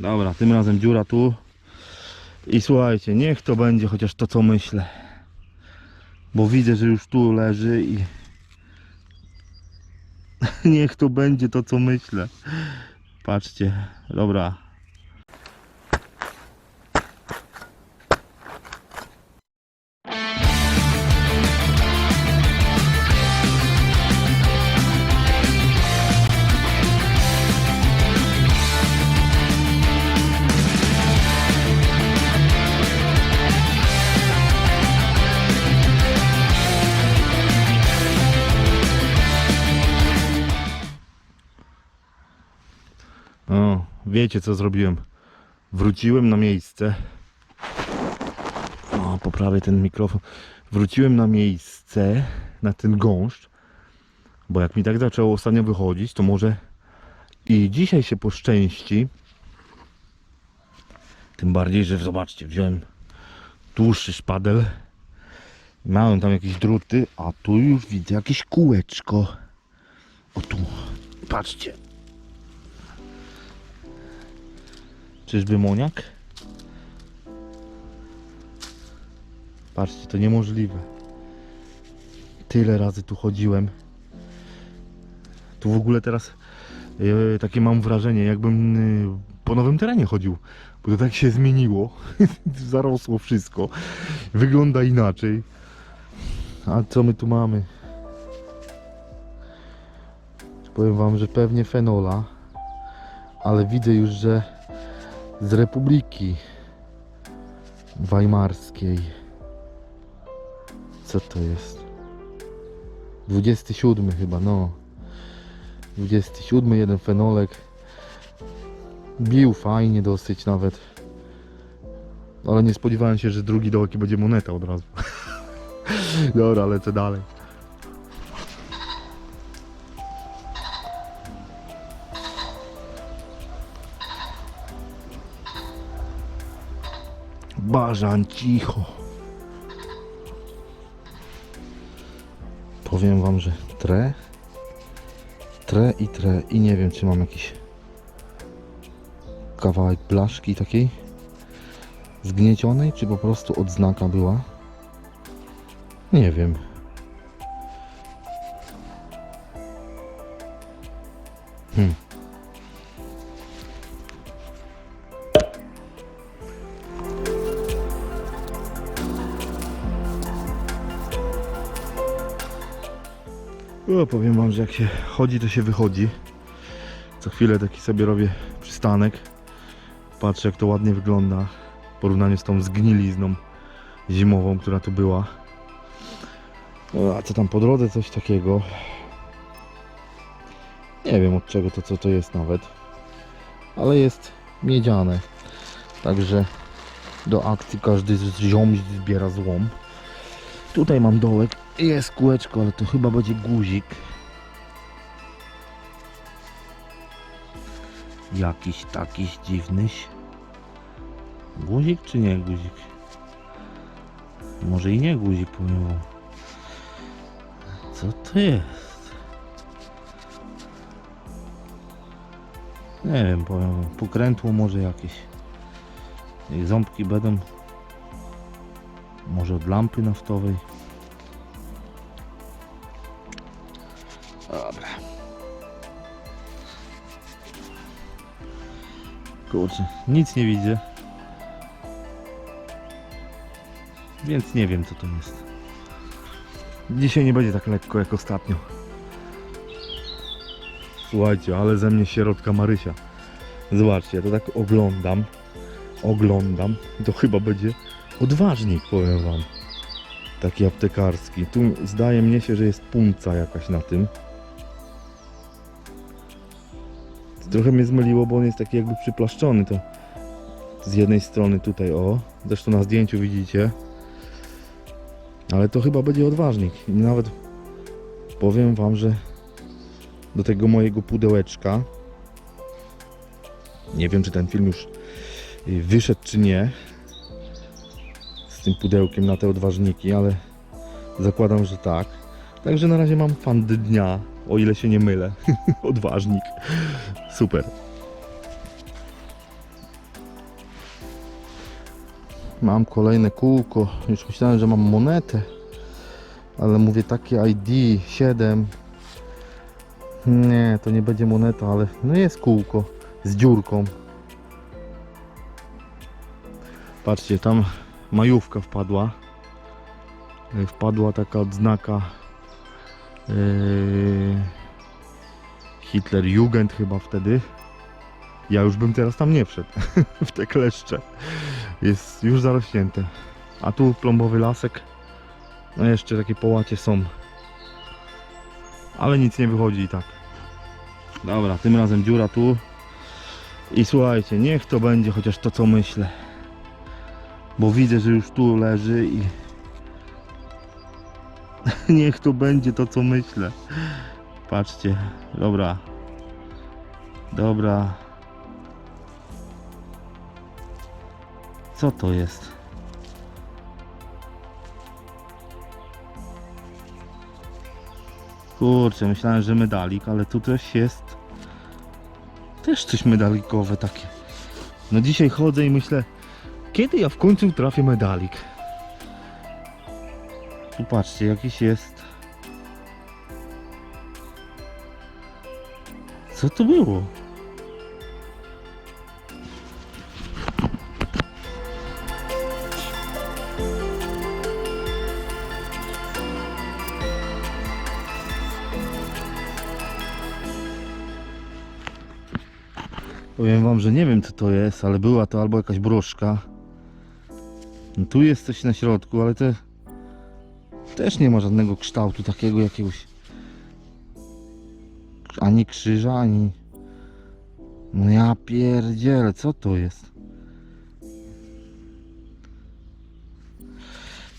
Dobra, tym razem dziura tu. I słuchajcie, niech to będzie chociaż to co myślę. Bo widzę, że już tu leży i niech to będzie to co myślę. Patrzcie, dobra. Wiecie co zrobiłem? Wróciłem na miejsce. O, poprawię ten mikrofon. Wróciłem na miejsce, na ten gąszcz. Bo jak mi tak zaczęło ostatnio wychodzić, to może i dzisiaj się poszczęści. Tym bardziej, że zobaczcie, wziąłem dłuższy szpadel. Miałem tam jakieś druty, a tu już widzę jakieś kółeczko. O tu, patrzcie. Czyżby moniak? Patrzcie, to niemożliwe. Tyle razy tu chodziłem. Tu w ogóle teraz e, takie mam wrażenie, jakbym e, po nowym terenie chodził. Bo to tak się zmieniło. Zarosło wszystko. Wygląda inaczej. A co my tu mamy? Powiem wam, że pewnie fenola. Ale widzę już, że z Republiki Weimarskiej. Co to jest? 27 chyba, no. 27, jeden fenolek. Bił fajnie dosyć nawet. Ale nie spodziewałem się, że drugi dołek i będzie moneta od razu. Dobra, lecę dalej. Bażan, cicho. Powiem wam, że tre, tre i tre i nie wiem, czy mam jakiś kawałek blaszki takiej zgniecionej, czy po prostu odznaka była. Nie wiem. O, powiem wam, że jak się chodzi, to się wychodzi. Co chwilę taki sobie robię przystanek. Patrzę jak to ładnie wygląda w porównaniu z tą zgnilizną zimową, która tu była. O, a co tam po drodze? Coś takiego. Nie wiem od czego to co to jest nawet. Ale jest miedziane. Także do akcji każdy z ziom zbiera złom. Tutaj mam dołek. Jest kółeczko, ale to chyba będzie guzik. Jakiś takiś dziwnyś. Guzik czy nie guzik? Może i nie guzik wam. Co to jest? Nie wiem, powiem. Pokrętło może jakieś. Jak ząbki będą. Może od lampy naftowej. Kurczę, nic nie widzę. Więc nie wiem co to jest. Dzisiaj nie będzie tak lekko jak ostatnio. Słuchajcie, ale ze mnie środka Marysia. Zobaczcie, ja to tak oglądam. Oglądam. To chyba będzie odważnik, powiem wam. Taki aptekarski. Tu zdaje mnie się, że jest punca jakaś na tym. Trochę mnie zmyliło, bo on jest taki jakby przyplaszczony. To z jednej strony tutaj, o. Zresztą na zdjęciu widzicie. Ale to chyba będzie odważnik. I nawet powiem wam, że do tego mojego pudełeczka nie wiem, czy ten film już y, wyszedł, czy nie z tym pudełkiem na te odważniki, ale zakładam, że tak. Także na razie mam fan dnia, o ile się nie mylę. Odważnik. Super. Mam kolejne kółko. Już myślałem, że mam monetę. Ale mówię takie ID 7. Nie, to nie będzie moneta, ale no jest kółko z dziurką. Patrzcie, tam majówka wpadła. Wpadła taka odznaka Hitler Jugend chyba wtedy. Ja już bym teraz tam nie wszedł w te kleszcze. Jest już zarośnięte. A tu plombowy lasek. No jeszcze takie połacie są. Ale nic nie wychodzi i tak. Dobra, tym razem dziura tu. I słuchajcie, niech to będzie chociaż to co myślę. Bo widzę, że już tu leży i niech to będzie to co myślę. Patrzcie, dobra. Dobra. Co to jest? Kurczę, myślałem, że medalik, ale tu też jest też coś medalikowe takie. No dzisiaj chodzę i myślę, kiedy ja w końcu trafię medalik? Tu patrzcie, jakiś jest. Co to było? Powiem wam, że nie wiem co to jest, ale była to albo jakaś broszka. No tu jest coś na środku, ale to też nie ma żadnego kształtu takiego jakiegoś ani krzyża, ani no ja pierdzielę, co to jest?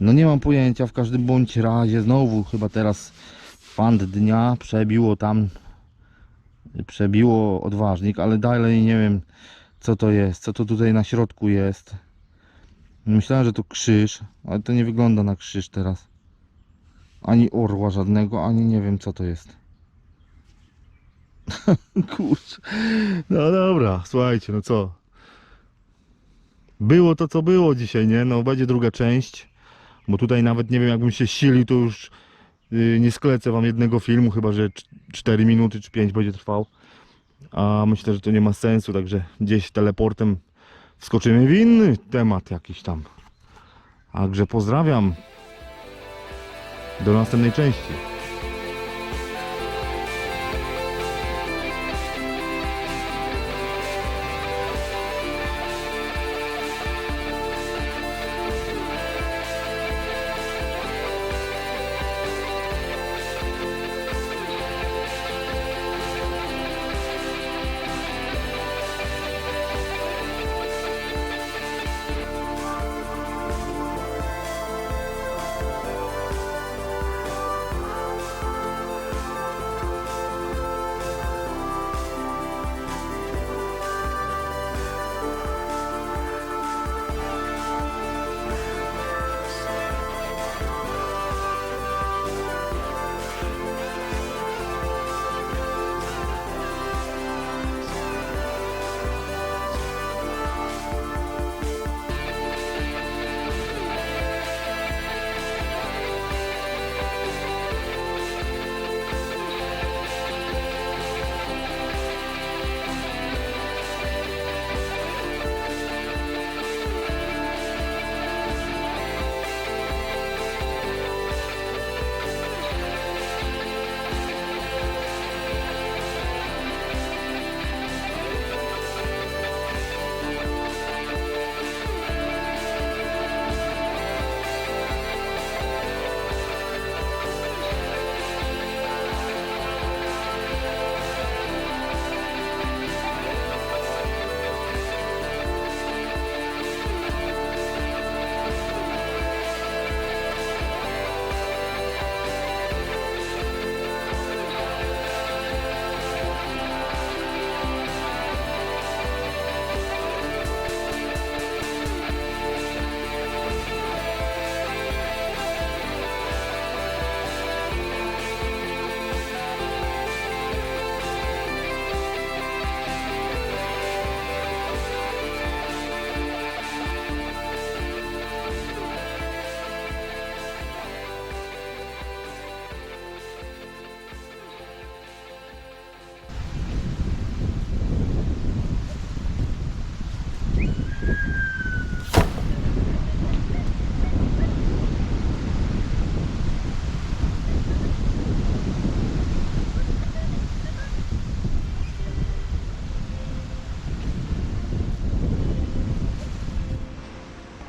No nie mam pojęcia, w każdym bądź razie znowu chyba teraz fan dnia przebiło tam przebiło odważnik, ale dalej nie wiem co to jest, co to tutaj na środku jest. Myślałem, że to krzyż, ale to nie wygląda na krzyż teraz. Ani orła żadnego, ani nie wiem co to jest. Kurczę. No dobra, słuchajcie, no co? Było to co było dzisiaj, nie? No będzie druga część. Bo tutaj nawet nie wiem jakbym się silił, to już yy, nie sklecę wam jednego filmu, chyba że 4 minuty czy 5 będzie trwał. A myślę, że to nie ma sensu, także gdzieś teleportem wskoczymy w inny temat jakiś tam. Także pozdrawiam. Do następnej części.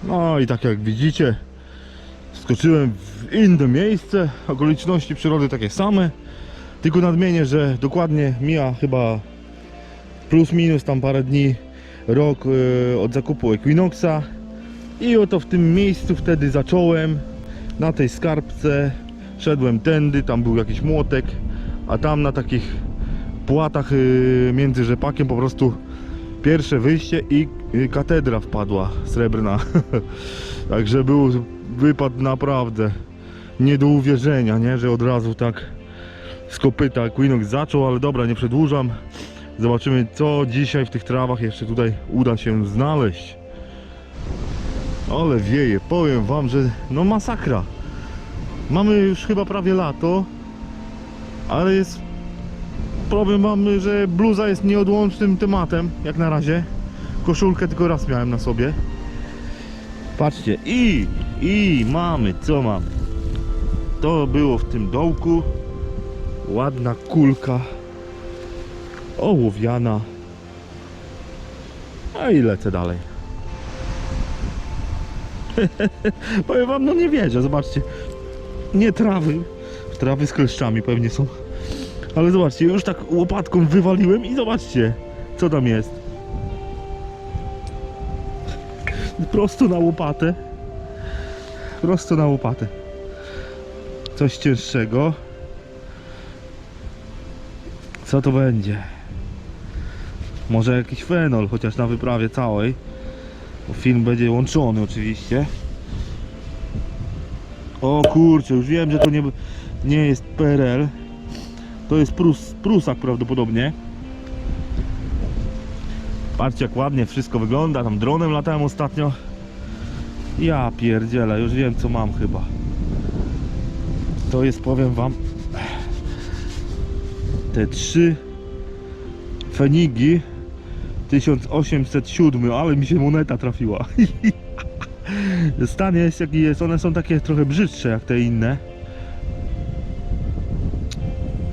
No i tak jak widzicie, skoczyłem w inne miejsce, okoliczności przyrody takie same. Tylko nadmienię, że dokładnie mija chyba plus minus tam parę dni rok e, od zakupu Equinoxa. I oto w tym miejscu wtedy zacząłem. Na tej skarbce szedłem tędy, tam był jakiś młotek a tam na takich płatach e, między rzepakiem po prostu pierwsze wyjście i katedra wpadła srebrna także był wypad naprawdę nie do uwierzenia, nie, że od razu tak z kopyta Equinox zaczął, ale dobra, nie przedłużam Zobaczymy co dzisiaj w tych trawach jeszcze tutaj uda się znaleźć. Ale wieje, powiem wam, że no masakra. Mamy już chyba prawie lato, ale jest problem mamy, że bluza jest nieodłącznym tematem, jak na razie. Koszulkę tylko raz miałem na sobie. Patrzcie, i, i mamy, co mam. To było w tym dołku. Ładna kulka ołowiana. A i lecę dalej. Powiem wam, no nie wierzę, zobaczcie. Nie trawy, trawy z kleszczami pewnie są. Ale zobaczcie, już tak łopatką wywaliłem i zobaczcie, co tam jest. Prosto na łopatę. Prosto na łopatę. Coś cięższego. Co to będzie? Może jakiś fenol, chociaż na wyprawie całej. Bo film będzie łączony oczywiście. O kurczę, już wiem, że to nie, nie jest PRL. To jest Prus, Prusak prawdopodobnie. Patrzcie jak ładnie wszystko wygląda. Tam dronem latałem ostatnio. Ja pierdzielę, już wiem co mam chyba. To jest, powiem wam, te trzy Fenigi 1807, ale mi się moneta trafiła. Stan jest jaki jest, one są takie trochę brzydsze jak te inne.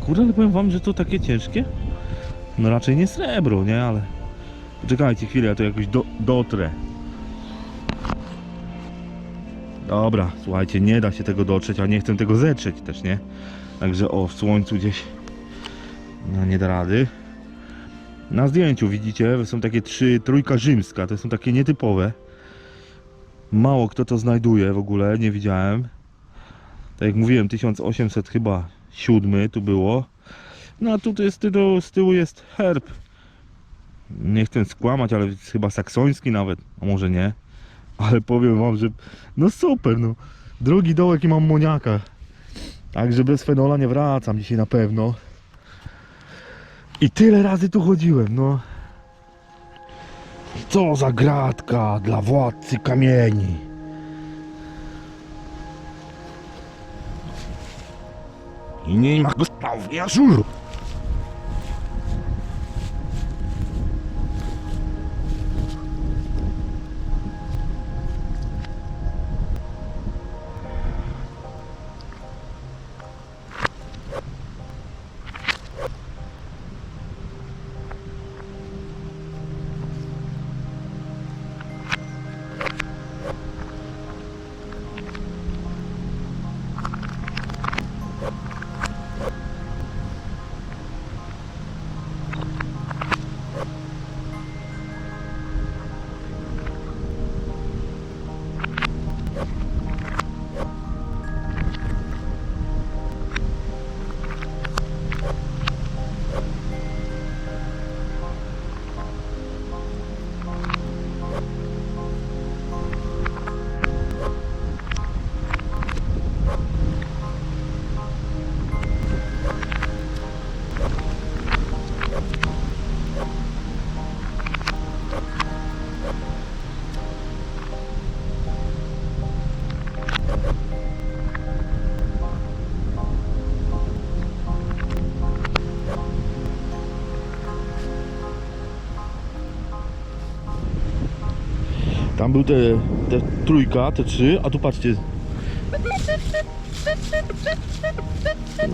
Kurde, ale powiem wam, że to takie ciężkie. No raczej nie srebro, nie, ale... Poczekajcie chwilę, ja to jakoś do, dotrę. Dobra, słuchajcie, nie da się tego dotrzeć, a nie chcę tego zetrzeć też, nie? Także o, w słońcu gdzieś no nie da rady. Na zdjęciu widzicie, są takie trzy, trójka rzymska, to są takie nietypowe. Mało kto to znajduje w ogóle, nie widziałem. Tak jak mówiłem, 1800 chyba siódmy tu było. No a tu jest, tyłu, z tyłu jest herb. Nie chcę skłamać, ale chyba saksoński nawet, a może nie. Ale powiem wam, że no super, no. Drugi dołek i mam moniaka. Także bez fenola nie wracam dzisiaj na pewno. I tyle razy tu chodziłem, no. Co za gratka dla władcy kamieni. I nie ma go spraw, ja Tam był te, te trójka, te trzy, a tu patrzcie.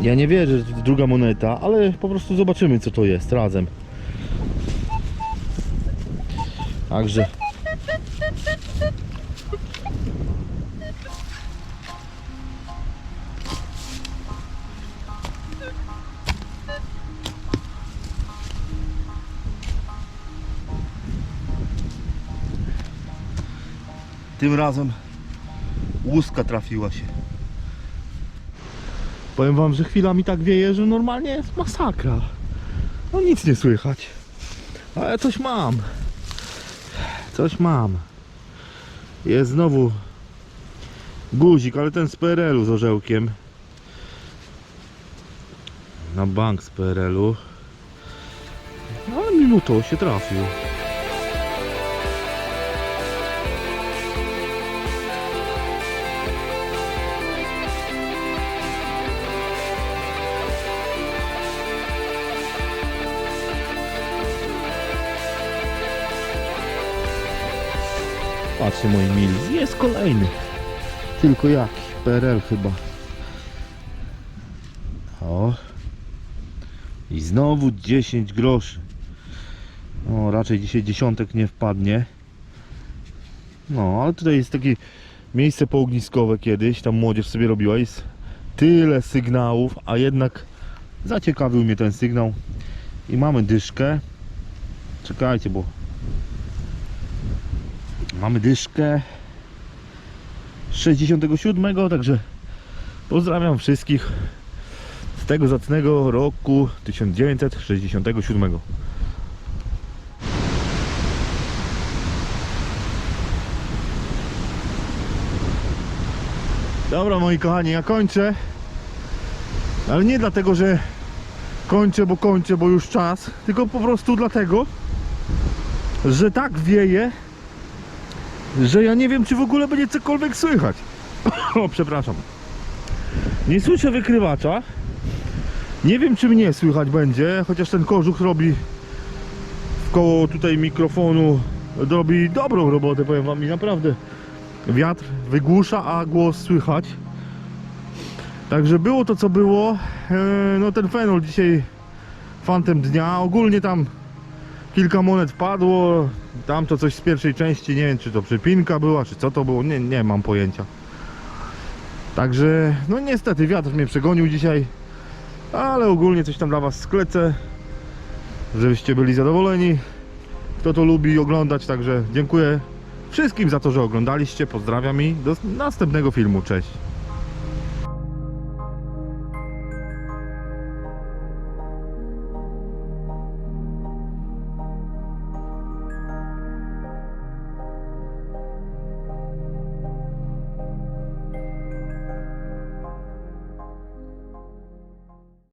Ja nie wierzę, że to druga moneta, ale po prostu zobaczymy co to jest razem. Także Tym razem łuska trafiła się. Powiem wam, że chwila mi tak wieje, że normalnie jest masakra. No nic nie słychać. Ale coś mam. Coś mam. Jest znowu guzik, ale ten z PRL-u z orzełkiem. Na bank z PRL-u. Ale mimo się trafił. Patrzcie moi mili, jest kolejny. Tylko jaki? PRL chyba. O. I znowu 10 groszy. No raczej dzisiaj dziesiątek nie wpadnie. No, ale tutaj jest takie miejsce poogniskowe kiedyś, tam młodzież sobie robiła, jest tyle sygnałów, a jednak zaciekawił mnie ten sygnał. I mamy dyszkę. Czekajcie, bo mamy dyszkę 67, także pozdrawiam wszystkich z tego zacnego roku 1967. Dobra moi kochani, ja kończę. Ale nie dlatego, że kończę, bo kończę, bo już czas, tylko po prostu dlatego, że tak wieje, że ja nie wiem, czy w ogóle będzie cokolwiek słychać. o, przepraszam. Nie słyszę wykrywacza. Nie wiem, czy mnie słychać będzie, chociaż ten kożuch robi w koło tutaj mikrofonu robi dobrą robotę, powiem wam i naprawdę wiatr wygłusza, a głos słychać. Także było to co było. E, No ten fenol dzisiaj fantem dnia. Ogólnie tam kilka monet padło. Tam to coś z pierwszej części, nie wiem czy to przypinka była, czy co to było, nie, nie mam pojęcia. Także, no niestety wiatr mnie przegonił dzisiaj, ale ogólnie coś tam dla Was sklecę, żebyście byli zadowoleni. Kto to lubi oglądać, także dziękuję wszystkim za to, że oglądaliście. Pozdrawiam i do następnego filmu. Cześć.